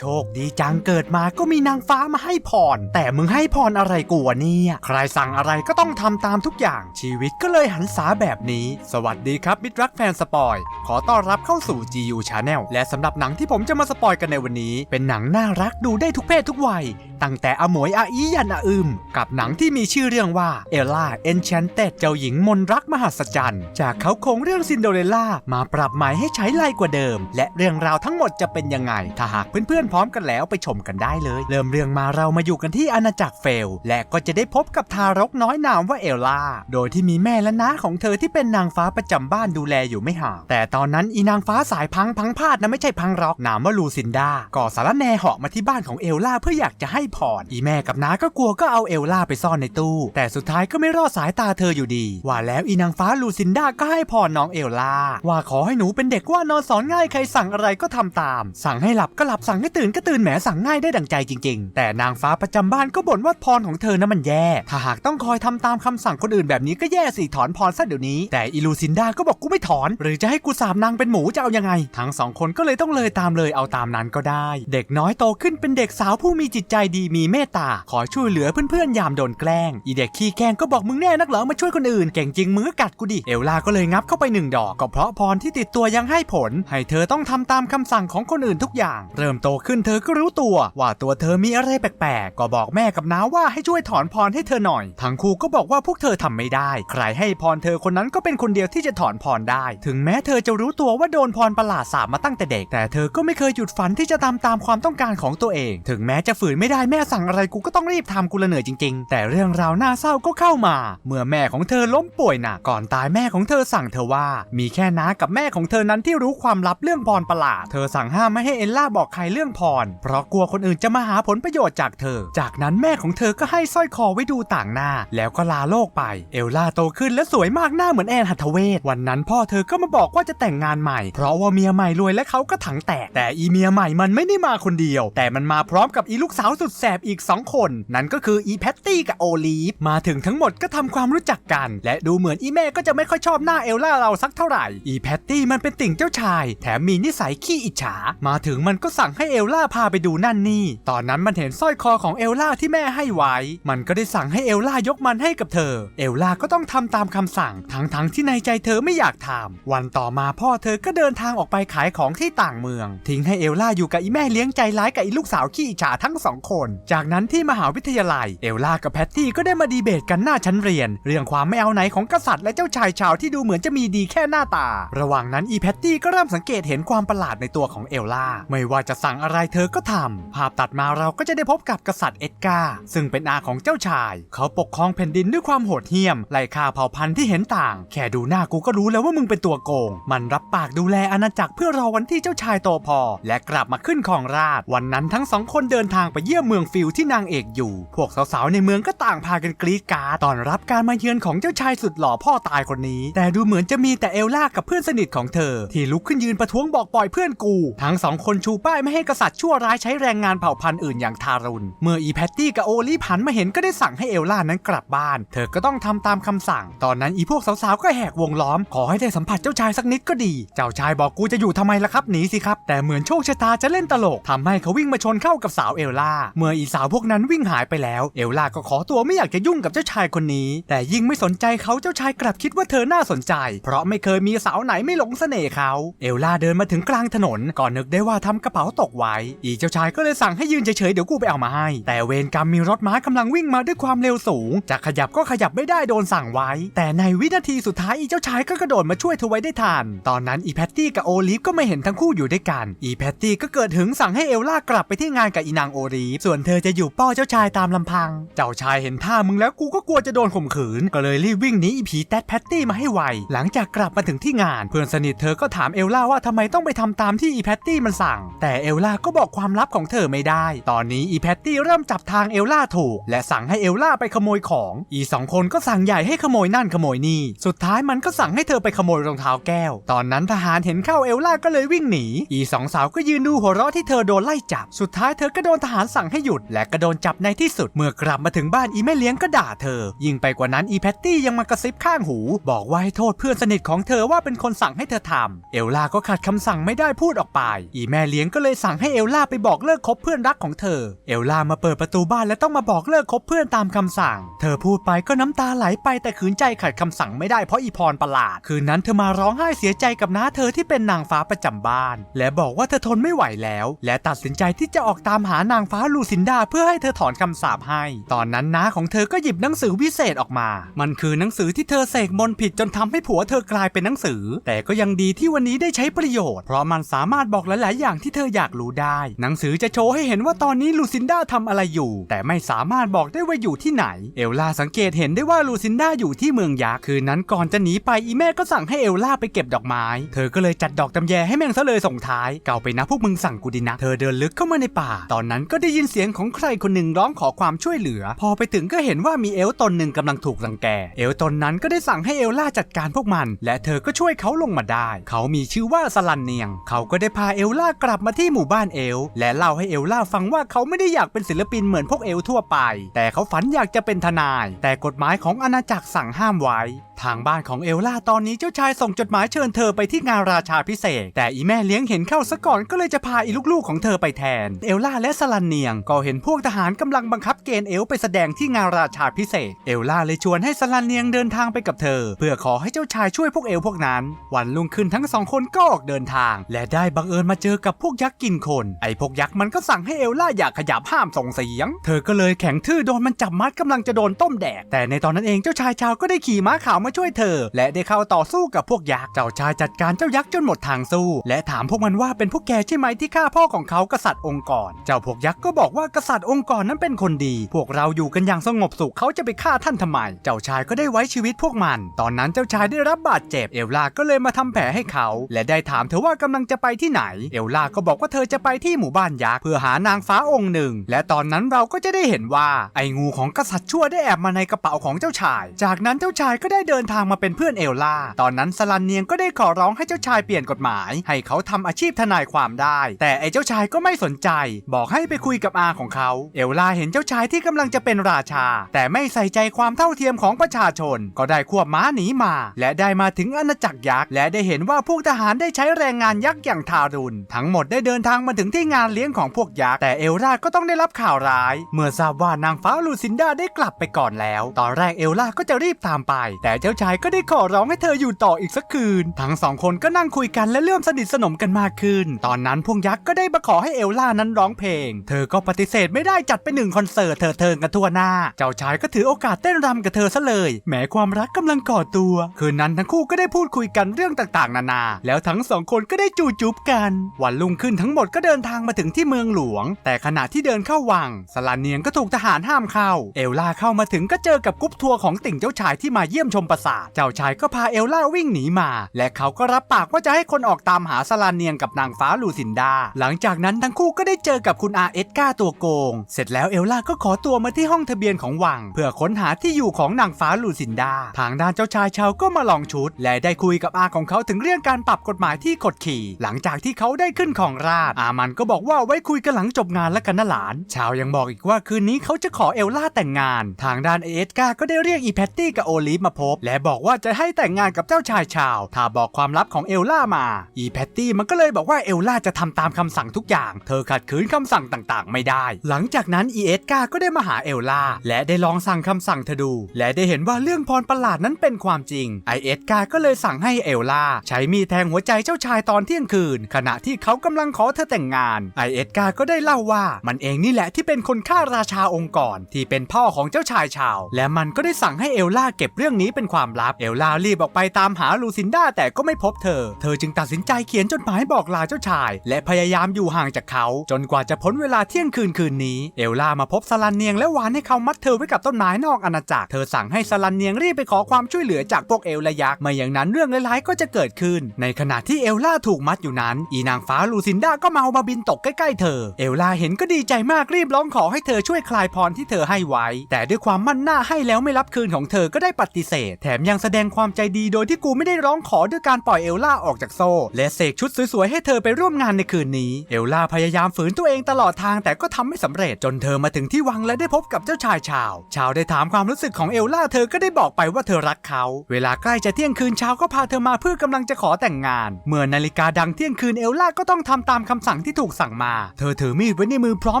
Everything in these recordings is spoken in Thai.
โชคดีจังเกิดมาก็มีนางฟ้ามาให้พร แต่มึงให้พรอะไรกูวะเนี่ย ใครสั่งอะไรก็ต้องทำตามทุกอย่าง ชีวิตก็เลยหันษาแบบนี้ สวัสดีครับมิตรรักแฟนสปอย ขอต้อนรับเข้าสู่ GU Channel และสำหรับหนังที่ผมจะมาสปอยกันในวันนี้ เป็นหนังน่ารักดูได้ทุกเพศทุกวัย ตั้งแต่อมวยอาอียันอาอึมกับหนังที่มีชื่อเรื่องว่าเอลล่าเอนชันเต็ดเจ้าหญิงมนรักมหัศจรรย์ จากเขาโครงเรื่องซินโดเรลล่ามาปรับใหม่ให้ใช้ไล่กว่าเดิม และเรื่องราวทั้งหมดจะเป็นยังไง ถ้าหากเพื่อนๆพร้อมกันแล้วไปชมกันได้เลย เริ่มเรื่องมาเรามาอยู่กันที่อาณาจักรเฟล และก็จะได้พบกับทารกน้อยนามว่าเอลล่าโดยที่มีแม่และน้าของเธอที่เป็นนางฟ้าประจำบ้านดูแลอยู่ไม่ห่างแต่ตอนนั้นอีนางฟ้าสายพังพังพาดนะไม่ใช่พังร็อกนามว่าลูซินดาก่อสารแนเหาะมาที่บ้านของเอลล่าเพื่ออยากจะให้พร อีแม่กับน้าก็กลัวก็เอาเอลล่าไปซ่อนในตู้ แต่สุดท้ายก็ไม่รอดสายตาเธออยู่ดี ว่าแล้วอีนางฟ้าลูซินดาก็ให้พรน้องเอลล่าว่าขอให้หนูเป็นเด็กว่านอนสอนง่ายใครสั่งอะไรก็ทำตาม สั่งให้หลับก็หลับสั่งให้ตื่นก็ตื่นแหมสั่งง่ายได้ดังใจจริง ๆ แต่นางฟ้าประจำบ้านก็บ่นว่าพรของเธอนั้นมันแย่ ถ้าหากต้องคอยทำตามคำสั่งคนอื่นแบบนี้ก็แย่สิถอนพรซะเดี๋ยวนี้ แต่อีลูซินดาก็บอกกูไม่ถอน หรือจะให้กูสาบนางเป็นหมูจะเอายังไง ทั้งสองคนก็เลยต้องเลยตามเลยเอาตามนั้นก็ได้ เด็กน้อยโตขึ้นเป็นเด็กสาวผู้มีจิตใจดีมีเมตตา ขอช่วยเหลือเพื่อนๆยามโดนแกล้ง อีเด็กขี้แกล้งก็บอกมึงแน่นักเหรอมาช่วยคนอื่น เก่งจริงมึงก็กัดกูดิ เอลล่าก็เลยงับเข้าไปหนึ่งดอก ก็เพราะพรที่ติดตัวยังให้ผล ให้เธอต้องทำตามคำสั่งของคนอื่นทุกอย่าง เริ่มโตขึ้นเธอก็รู้ตัว ว่าตัวเธอมีอะไรแปลกๆ ก็บอกแม่กับน้าว่าให้ช่วยถอนพรให้เธอหน่อย ทั้งคู่ก็บอกว่าพวกเธอทำไม่ได้ ใครให้พรเธอคนนั้นก็เป็นคนเดียวที่จะถอนพรได้ ถึงแม้เธอจะรู้ตัวว่าโดนพรประหลาดสาบมาตั้งแต่เด็ก แต่เธอก็ไม่เคยหยุดฝันที่จะทำตามความต้องการของตัวเอง ถึงแม้จะฝืนไม่ได้แม่สั่งอะไรกูก็ต้องรีบทำกูละเหนื่อยจริงๆ แต่เรื่องราวน่าเศร้าก็เข้ามา เมื่อแม่ของเธอล้มป่วยหนักก่อนตายแม่ของเธอสั่งเธอว่า มีแค่น้ากับแม่ของเธอนั้นที่รู้ความลับเรื่องพรประหลาดเธอสั่งห้ามไม่ให้เอลล่าบอกใครเรื่องพร เพราะกลัวคนอื่นจะมาหาผลประโยชน์จากเธอ จากนั้นแม่ของเธอก็ให้สร้อยคอไว้ดูต่างหน้า แล้วก็ลาโลกไป เอลล่าโตขึ้นและสวยมากหน้าเหมือนแอนหัทเวศวันนั้นพ่อเธอก็มาบอกว่าจะแต่งงานใหม่ เพราะว่าเมียใหม่รวยและเขาก็ถังแตกแต่อีเมียใหม่มันไม่ได้มาคนเดียว แต่มันมาพร้อมกับอีลูกสาวสุดแสบอีก 2 คน นั่นก็คืออีแพตตี้กับโอลีฟมาถึงทั้งหมดก็ทำความรู้จักกัน และดูเหมือนอีแม่ก็จะไม่ค่อยชอบหน้าเอลล่าเราสักเท่าไหร่ อีแพตตี้มันเป็นติ่งเจ้าชาย แถมมีนิสัยขี้อิจฉา มาถึงมันก็สั่งให้เอลล่าพาไปดูนั่นนี่ ตอนนั้นมันเห็นสร้อยคอของเอลล่าที่แม่ให้ไว้ มันก็ได้สั่งให้เอลล่ายกมันให้กับเธอ เอลล่าก็ต้องทำตามคำสั่ง ทั้งๆที่ในใจเธอไม่อยากทำวันต่อมาพ่อเธอก็เดินทางออกไปขายของที่ต่างเมือง ทิ้งให้เอลล่าอยู่กับอีแม่เลี้ยงใจร้ายกับอีลูกสาวขี้อิจฉาทั้งสองคนจากนั้นที่มหาวิทยาลัย เอลล่ากับแพตตี้ก็ได้มาดีเบตกันหน้าชั้นเรียน เรื่องความไม่เอาไหนของกษัตริย์และเจ้าชายชาวที่ดูเหมือนจะมีดีแค่หน้าตา ระหว่างนั้นอีแพตตี้ก็เริ่มสังเกตเห็นความประหลาดในตัวของเอลล่า ไม่ว่าจะสั่งอะไรเธอก็ทำภาพตัดมาเราก็จะได้พบกับกษัตริย์เอ็ดการ์ซึ่งเป็นอาของเจ้าชาย เขาปกครองแผ่นดินด้วยความโหดเหี้ยมไล่ฆ่าเผ่าพันธุ์ที่เห็นต่าง แค่ดูหน้ากูก็รู้แล้วว่ามึงเป็นตัวโกง มันรับปากดูแลอาณาจักรเพื่อรอวันที่เจ้าชายโตพอ และกลับมาขึ้นของราช วันนั้นทั้งสองคนเดินทางไปเยี่ยมเมืองฟิลที่นางเอกอยู่ พวกสาวๆ ในเมืองก็ต่างพากันกรี๊ดการ์ดตอนรับการมาเยือนของเจ้าชายสุดหล่อพ่อตายคนนี้ แต่ดูเหมือนจะมีแต่เอลล่ากับเพื่อนสนิทของเธอ ที่ลุกขึ้นยืนประท้วงบอกปล่อยเพื่อนกู ทั้งสองคนชูป้ายไม่ให้กษัตริย์ชั่วร้ายใช้แรงงานเผ่าพันธุ์อื่นอย่างทารุณ เมื่ออีแพตตี้กับโอลีฟหันมาเห็นก็ได้สั่งให้เอลล่านั้นกลับบ้าน เธอก็ต้องทำตามคำสั่ง ตอนนั้นอีพวกสาวๆ ก็แหกวงล้อม ขอให้ได้สัมผัสเจ้าชายสักนิดก็ดี เจ้าชายบอกกูจะอยู่ทำไมล่ะครับหนีสิครับ แต่เหมือนโชคชะตาจะเล่นตลกทำให้เขาวิ่งมาชนเข้ากับสาวเอลล่าเมื่ออีสาวพวกนั้นวิ่งหายไปแล้ว เอลล่าก็ขอตัวไม่อยากจะยุ่งกับเจ้าชายคนนี้ แต่ยิ่งไม่สนใจเขาเจ้าชายกลับคิดว่าเธอน่าสนใจ เพราะไม่เคยมีสาวไหนไม่หลงเสน่ห์เขา เอลล่าเดินมาถึงกลางถนนก่อนนึกได้ว่าทำกระเป๋าตกไว้ อีเจ้าชายก็เลยสั่งให้ยืนเฉยๆเดี๋ยวกูไปเอามาให้ แต่เวรกรรมมีรถม้ากำลังวิ่งมาด้วยความเร็วสูงจะขยับก็ขยับไม่ได้โดนสั่งไว้ แต่ในวินาทีสุดท้ายอีเจ้าชายก็กระโดดมาช่วยเธอไว้ได้ทันตอนนั้นอีแพตตี้กับโอลิฟก็ไม่เห็นทั้งคู่อยู่ด้วยกัน อีแพตตี้ก็เกิดหึงสั่งให้เอลล่ากลับไปที่งานกับอีนางโอลิฟส่วนเธอจะอยู่ป้อเจ้าชายตามลำพัง เจ้าชายเห็นท่ามึงแล้วกูก็กลัวจะโดนข่มขืน ก็เลยรีบวิ่งหนีอีผีแตดแพตตี้มาให้ไว หลังจากกลับมาถึงที่งาน เพื่อนสนิทเธอก็ถามเอลล่าว่าทำไมต้องไปทำตามที่อีแพตตี้มันสั่ง แต่เอลล่าก็บอกความลับของเธอไม่ได้ ตอนนี้อีแพตตี้เริ่มจับทางเอลล่าถูก และสั่งให้เอลล่าไปขโมยของ อีสองคนก็สั่งใหญ่ให้ขโมยนั่นขโมยนี่ สุดท้ายมันก็สั่งให้เธอไปขโมยรองเท้าแก้ว ตอนนั้นทหารเห็นเข้าเอลล่าก็เลยวิ่งหนี อีสองสาวก็ยืนดูหัวเราะที่เธอโดนไล่จับ สุดท้ายเธอก็โดนทหารสั่งให้ให้หยุดและก็โดนจับในที่สุด เมื่อกลับมาถึงบ้านอีแม่เลี้ยงก็ด่าเธอ ยิ่งไปกว่านั้นอีแพตตี้ยังมากระซิบข้างหู บอกว่าให้โทษเพื่อนสนิทของเธอว่าเป็นคนสั่งให้เธอทำเอลล่าก็ขัดคำสั่งไม่ได้พูดออกไป อีแม่เลี้ยงก็เลยสั่งให้เอลล่าไปบอกเลิกคบเพื่อนรักของเธอ เอลล่ามาเปิดประตูบ้านและต้องมาบอกเลิกคบเพื่อนตามคำสั่ง เธอพูดไปก็น้ำตาไหลไปแต่ขืนใจขัดคำสั่งไม่ได้เพราะอีพรประหลาด คืนนั้นเธอมาร้องไห้เสียใจกับน้าเธอที่เป็นนางฟ้าประจำบ้าน และบอกว่าเธอทนไม่ไหวแล้ว และตัดสินใจที่จะออกตามหานางฟ้าลูซินดาเพื่อให้เธอถอนคำสาปให้ ตอนนั้นน้าของเธอก็หยิบหนังสือวิเศษออกมา มันคือหนังสือที่เธอเสกมนผิดจนทำให้ผัวเธอกลายเป็นหนังสือ แต่ก็ยังดีที่วันนี้ได้ใช้ประโยชน์ เพราะมันสามารถบอกหลาย ๆ อย่างที่เธออยากรู้ได้ หนังสือจะโชว์ให้เห็นว่าตอนนี้ลูซินดาทำอะไรอยู่ แต่ไม่สามารถบอกได้ว่าอยู่ที่ไหน เอลล่าสังเกตเห็นได้ว่าลูซินดาอยู่ที่เมืองยักษ์คืนนั้นก่อนจะหนีไปอีแม่ก็สั่งให้เอลล่าไปเก็บดอกไม้ เธอก็เลยจัดดอกตำแยให้แมงซะเลยส่งท้าย เก่าไปนะพวกมึงสั่งกูดีนะ เธอเดินลึกเข้ามาในป่า ตอนนั้นก็ได้ยินเสียงียงของใครคนหนึ่งร้องขอความช่วยเหลือ พอไปถึงก็เห็นว่ามีเอลตนหนึ่งกำลังถูกรังแก เอลตนนั้นก็ได้สั่งให้เอลล่าจัดการพวกมัน และเธอก็ช่วยเขาลงมาได้ เขามีชื่อว่าสลันเนียง เขาก็ได้พาเอลล่ากลับมาที่หมู่บ้านเอล และเล่าให้เอลล่าฟังว่าเขาไม่ได้อยากเป็นศิลปินเหมือนพวกเอลทั่วไป แต่เขาฝันอยากจะเป็นทนาย แต่กฎหมายของอาณาจักรสั่งห้ามไว้ ทางบ้านของเอลล่าตอนนี้เจ้าชายส่งจดหมายเชิญเธอไปที่งานราชาพิเศษ แต่อีแม่เลี้ยงเห็นเข้าซะก่อนก็เลยจะพาอีลูกๆของเธอไปแทน เอลล่าและสลันเนียงก็เห็นพวกทหารกำลังบังคับเกณฑ์เอลไปแสดงที่งานราชาพิเศษ เอลล่าเลยชวนให้สลันเนียงเดินทางไปกับเธอ เพื่อขอให้เจ้าชายช่วยพวกเอลพวกนั้น วันรุ่งขึ้นทั้งสองคนก็ออกเดินทาง และได้บังเอิญมาเจอกับพวกยักษ์กินคน ไอ้พวกยักษ์มันก็สั่งให้เอลล่าอย่าขยับห้ามส่งเสียง เธอก็เลยแข็งทื่อโดนมันจับมัดกำลังจะโดนต้มแดกแต่ในตอนนั้นเองเจ้าชายชาวก็ได้ขี่ม้าขาวมาช่วยเธอ และได้เข้าต่อสู้กับพวกยักษ์เจ้าชายจัดการเจ้ายักษ์จนหมดทางสู้ และถามพวกมันว่าเป็นพวกแกใช่ไหมที่ฆ่าพ่อของเขากษัตริย์องค์ก่อนเจ้าพวกยักษ์ก็บอกว่ากษัตริย์องค์ก่อนนั้นเป็นคนดี พวกเราอยู่กันอย่างสงบสุขเขาจะไปฆ่าท่านทำไม เจ้าชายก็ได้ไว้ชีวิตพวกมัน ตอนนั้นเจ้าชายได้รับบาดเจ็บ เอลล่าก็เลยมาทำแผลให้เขา และได้ถามเธอว่ากำลังจะไปที่ไหน เอลล่าก็บอกว่าเธอจะไปที่หมู่บ้านยักษ์เพื่อหานางฟ้าองค์หนึ่ง และตอนนั้นเราก็จะได้เห็นว่าไอ้งูของกษัตริย์ชั่วได้แอบมาในกระเป๋าของเจ้าชาย จากนั้นเจ้าชายก็ได้เดินทางมาเป็นเพื่อนเอลล่า ตอนนั้นสลันเนียงก็ได้ขอร้องให้เจ้าชายเปลี่ยนกฎหมาย ให้เขาทำอาชีพทนายความได้ แต่ไอ้เจ้าชายก็ไม่สนใจ บอกให้ไปคุยกับอาของเขา เอลล่าเห็นเจ้าชายที่กำลังจะเป็นราชา แต่ไม่ใส่ใจความเท่าเทียมของประชาชน ก็ได้ควบม้าหนีมา และได้มาถึงอาณาจักรยักษ์และได้เห็นว่าพวกทหารได้ใช้แรงงานยักษ์อย่างทารุณทั้งหมดได้เดินทางมาถึงที่งานเลี้ยงของพวกยักษ์แต่เอลล่าก็ต้องได้รับข่าวร้าย เมื่อทราบว่านางฟ้าลูซินดาได้กลับไปก่อนแล้ว ตอนแรกเอลล่าก็จะรีบตามไป แต่เจ้าชายก็ได้ขอร้องให้เธออยู่ต่ออีกสักคืน ทั้งสองคนก็นั่งคุยกันและเริ่มสนิทสนมกันมากขึ้น ตอนนั้นพวกยักษ์ก็ได้มาขอให้เอลล่านั้นร้องเพลง เธอก็ปฏิเสธไม่ได้จัดไปหนึ่งคอนเสิร์ตเธอเทิงกันทั่วหน้า เจ้าชายก็ถือโอกาสเต้นรำกับเธอซะเลยแม้ความรักกำลังก่อตัว คืนนั้นทั้งคู่ก็ได้พูดคุยกันเรื่องต่างๆ นานา แล้วทั้งสองคนก็ได้จูจุบกัน วันรุ่งขึ้นทั้งหมดก็เดินทางมาถึงที่เมืองหลวง แต่ขณะที่เดินเข้าวังสลานเนียงก็ถูกทหารห้ามเข้า เอลล่าเข้ามาถึงก็เจอกับกรุ๊ปทัวร์ของติ่งเจ้าชายที่มาเยี่ยมชมปราสาทเจ้าชายก็พาเอลล่าวิ่งหนีมา และเขาก็รับปากว่าจะให้คนออกตามหาสลานเนียงกับนางฟ้าลูซินดา หลังจากนั้นทั้งคู่ก็ได้เจอกับคุณอาเอสกาตัวโกง เสร็จแล้วเอลล่าก็ขอตัวมาที่ห้องทะเบียนของวัง เพื่อค้นหาที่อยู่ของนางฟ้าลูซินดา ทางด้านเจ้าชายชาวก็มาลองชุด และได้คุยกับอาของเขาถึงเรื่องการปรับกฎหมายที่กดขี่ หลังจากที่เขาได้ขึ้นของราชอามันก็บอกว่าไว้คุยกันหลังจบงานแล้วกันนะหลาน ชาวยังบอกอีกว่าคืนนี้เขาจะขอเอลล่าแต่งงาน ทางด้านเอสกาก็ได้เรียกอีแพตตี้กับโอลิฟมาพบ และบอกว่าจะให้แต่งงานกับเจ้าชายชาว ถ้าบอกความลับของเอลล่ามา อีแพตตี้มันก็เลยบอกว่าเอลล่าจะทำตามคำสั่งทุกอย่าง เธอขัดขืนคำสั่งต่างๆ ไม่ได้ หลังจากนั้นอีเอสกาก็ได้มาหาเอลล่าและได้ลองสั่งคำสั่งเธอดู และได้เห็นว่าเรื่องพรประหลาดนั้นเป็นความจริงไอเอสกาก็เลยสั่งให้เอลล่าใช้มีดแทงหัวใจเจ้าชายตอนเที่ยงคืน ขณะที่เขากำลังขอเธอแต่งงานไอเอสกาก็ได้เล่าว่ามันเองนี่แหละที่เป็นคนฆ่าราชาองค์ก่อนที่เป็นพ่อของเจ้าชายชาว และมันก็ได้สั่งให้เอลล่าเก็บเรื่องนี้เป็นความลับเอลล่ารีบออกไปตามหาลูซินดาแต่ก็ไม่พบเธอ เธอจึงตัดสินใจเขียนจดหมายบอกลาเจ้าชาย และพยายามอยู่ห่างจากเขา จนกว่าจะพ้นเวลาเที่ยงคืนคืนนี้ เอลล่ามาพบสลันเนียงและหวานให้เขามัดเธอไว้กับต้นไม้นอกอาณาจักร เธอสั่งให้สลันเนียงรีบไปขอความช่วยเหลือจากพวกเอลและยักษ์ไม่อย่างนั้นเรื่องร้ายๆก็จะเกิดขึ้น ในขณะที่เอลล่าถูกมัดอยู่นั้น อีนางฟ้าลูซินดาก็เมามาบินตกใกล้ๆเธอ เอลล่าเห็นก็ดีใจมากรีบร้องขอให้เธอช่วยคลายพรที่เธอให้ไว้ แต่ด้วยความมั่นหน้าให้แล้วไม่รับคืนของเธอก็ได้ปฏิเสธ แถมยังแสดงความใจดีโดยที่กูไม่ได้ร้องขอด้วยการปล่อยเอลล่าออกจากโซ่และเสกชุดสวยๆให้เธอไปร่วมงานในคืนนี้ เอลล่าพยายามฝืนตัวเองตลอดทางแต่ก็ทำไม่สำเร็จจนเธอมาถึงที่วังและได้พบกับเจ้าชายชาว ชาวได้ถามความรู้สึกของเอลล่าเธอก็ได้บอกไปว่าเธอรักเขา เวลาใกล้จะเที่ยงคืนชาวก็พาเธอมาเพื่อกำลังจะขอแต่งงาน เมื่อนาฬิกาดังเที่ยงคืนเอลล่าก็ต้องทำตามคำสั่งที่ถูกสั่งมา เธอถือมีดไว้ในมือพร้อม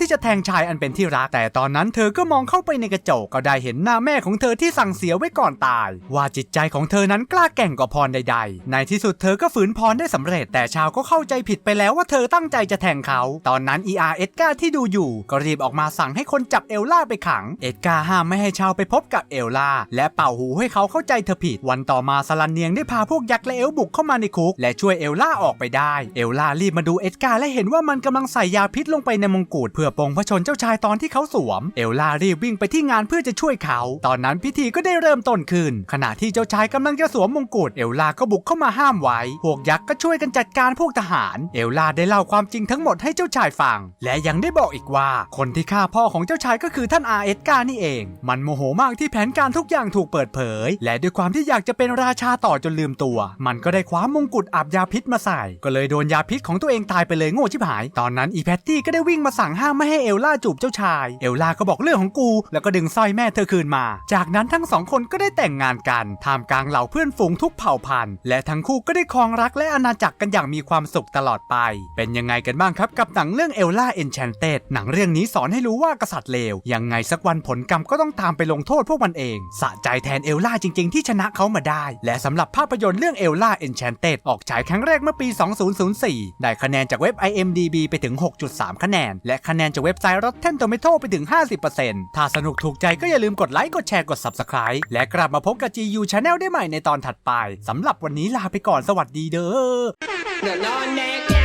ที่จะแทงชายอันเป็นที่รัก แต่ตอนนั้นเธอก็มองเข้าไปในกระจกก็ได้เห็นหน้าแม่ของเธอที่สั่งเสียไว้ก่อนตาย ว่าจิตใจของเธอนั้นกล้าแก่งกว่าพรใด ๆ ในที่สุดเธอก็ฝืนพรได้สำเร็จ แต่ชาวก็เข้าใจผิดไปแล้วว่าเธอตั้งใจจะแทงเขา ตอนนั้น ER เอ็ดกาที่ดูอยู่ ก็รีบออกมาสั่งให้คนจับเอลล่าไปขัง เอ็ดการ์ห้ามไม่ให้ชาวไปพบกับเอลล่า และเป่าหูให้เขาเข้าใจเธอผิด วันต่อมาสลันเนียงได้พาพวกยักษ์และเอลบุกเข้ามาในคุก และช่วยเอลล่าออกไปได้ เอลล่ารีบมาดูเอ็ดการ์และเห็นว่ามันกำลังใส่ยาพิษลงไปในมงกุฎเพื่อปลงพระชนเจ้าชายตอนที่เขาสวม เอลล่ารีบวิ่งไปที่งานเพื่อจะช่วยเขา ตอนนั้นพิธีก็ได้เริ่มต้นขึ้น ขณะที่เจ้าชายกำลังจะสวมมงกุฎเอลล่าก็บุกเข้ามาห้ามไว้ พวกยักษ์ก็ช่วยกันจัดการพวกทหาร เอลล่าได้เล่าความจริงทั้งหมดให้เจ้าชายฟัง และยังได้บอกอีกว่า คนที่ฆ่าพ่อของเจ้าชายก็คือท่านอาเอสกานี่เอง มันโมโหมากที่แผนการทุกอย่างถูกเปิดเผย และด้วยความที่อยากจะเป็นราชาต่อจนลืมตัว มันก็ได้คว้ามงกุฎอาบยาพิษมาใส่ ก็เลยโดนยาพิษของตัวเองตายไปเลยโง่ชิบหาย ตอนนั้นอีแพตตี้ก็ได้วิ่งมาสั่งห้ามไม่ให้เอลล่าจูบเจ้าชาย เอลล่าก็บอกเรื่องของกู แล้วก็ดึงสร้อยแม่เธอคืนมา จากนั้นทั้งสองคนก็ได้แต่งงานกันท่ามกลางเหล่าเพื่อนฝูงทุกเผ่าพันธุ์ และทั้งคู่ก็ได้ครองรักและอาณาจักรกันอย่างมีความสุขตลอดไป เป็นยังไงกันบ้างครับกับหนังเรื่องเอลล่าเอนแชนเต็ดหนังเรื่องนี้สอนให้รู้ว่ากษัตริย์เลว ยังไงสักวันผลกรรมก็ต้องตามไปลงโทษพวกมันเอง สะใจแทนเอลล่าจริง ๆ ที่ชนะเขามาได้ และสำหรับภาพยนตร์เรื่องเอลล่าเอนแชนเต็ดออกฉายครั้งแรกเมื่อปี 2004 ได้คะแนนจากเว็บ IMDB ไปถึง 6.3 คะแนน และคะแนนจากเว็บไซต์ Rotten Tomato ไปถึง 50%ถ้าสนุกถูกใจก็อย่าลืมกดไลค์กดแชร์กด Subscribe และกลับมาพบกับ GU Channel ได้ใหม่ในตอนถัดไปสำหรับวันนี้ลาไปก่อนสวัสดีเด้อ